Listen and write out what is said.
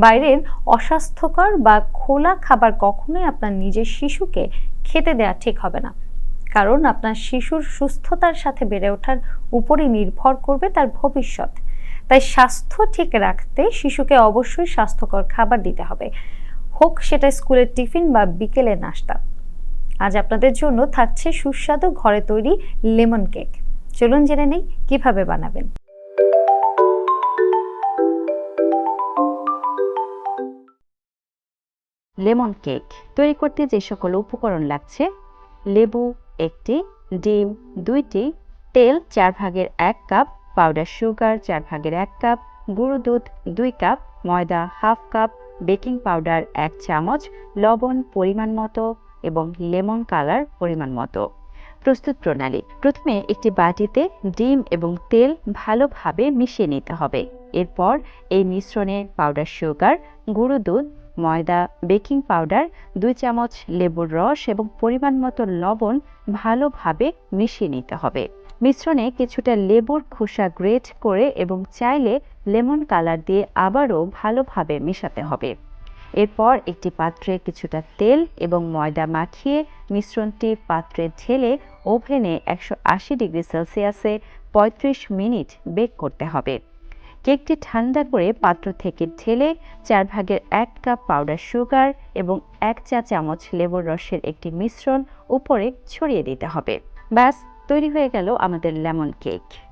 বাইরের অস্বাস্থ্যকর বা খোলা খাবার কখনোই আপনার নিজের শিশুকে খেতে দেওয়া ঠিক হবে না। কারণ আপনার শিশুর সুস্থতার সাথে বেড়ে ওঠার উপরই নির্ভর করবে তার ভবিষ্যৎ। তাই স্বাস্থ্য ঠিক রাখতে শিশুকে অবশ্যই স্বাস্থ্যকর খাবার দিতে হবে। হোক সেটা স্কুলের টিফিন বা বিকেলের নাস্তা। আজ আপনাদের জন্য থাকছে সুস্বাদু ঘরে তৈরি লেমন কেক। চলুন জেনে নেই কীভাবে বানাবেন। Lemon cake. তৈরি করতে যে সকল উপকরণ লাগছে, লেবু একটি, ডিম দুইটি, তেল চার ভাগের এক কাপ পাউডার সুগার চার ভাগের এক কাপ, গুঁড়ো দুধ দুই কাপ, ময়দা হাফ কাপ বেকিং পাউডার এক চামচ, লবণ পরিমাণ মতো এবং লেমন কালার পরিমাণ মতো। প্রস্তুত প্রণালী। প্রথমে একটি বাটিতে ডিম এবং তেল ভালোভাবে মিশিয়ে নিতে হবে। এরপর এই মিশ্রণে পাউডার সুগার গুঁড়ো দুধ ময়দা, বেকিং পাউডার, দুই চামচ লেবুর রস এবং পরিমাণ মতো লবণ ভালোভাবে মিশিয়ে নিতে হবে। মিশ্রণে কিছুটা লেবুর খোসা গ্রেট করে এবং চাইলে লেমন কালার দিয়ে আবারও ভালোভাবে মেশাতে হবে। এরপর একটি পাত্রে কিছুটা তেল এবং ময়দা মাখিয়ে মিশ্রণটি পাত্রে ঢেলে ওভেনে একশো আশি ডিগ্রি সেলসিয়াসে পঁয়ত্রিশ মিনিট বেক করতে হবে। কেকটি ঠান্ডা করে পাত্র থেকে ঢেলে চার ভাগের এক কাপ পাউডার সুগার এবং এক চা চামচ লেবুর রসের একটি মিশ্রণ উপরে ছড়িয়ে দিতে হবে। ব্যাস, তৈরি হয়ে গেল আমাদের লেমন কেক।